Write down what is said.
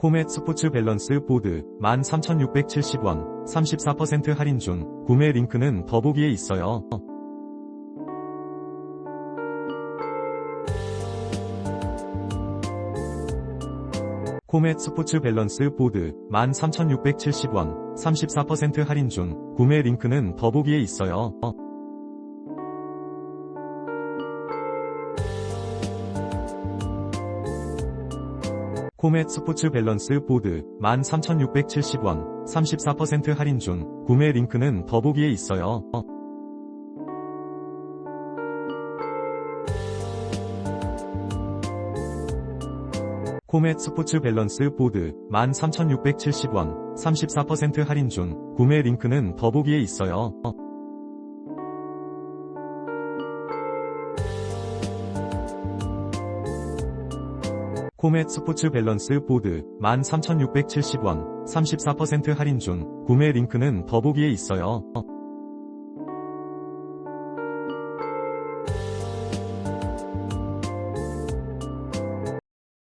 코멧 스포츠 밸런스 보드 13,670원 34% 할인 중 구매 링크는 더보기에 있어요. 코멧 스포츠 밸런스 보드 13,670원 34% 할인 중 구매 링크는 더보기에 있어요. 코멧 스포츠 밸런스 보드 13,670원 34% 할인 중 구매 링크는 더보기에 있어요. 코멧 스포츠 밸런스 보드 13,670원 34% 할인 중 구매 링크는 더보기에 있어요. 코멧 스포츠 밸런스 보드 13,670원 34% 할인 중 구매 링크는 더보기에 있어요.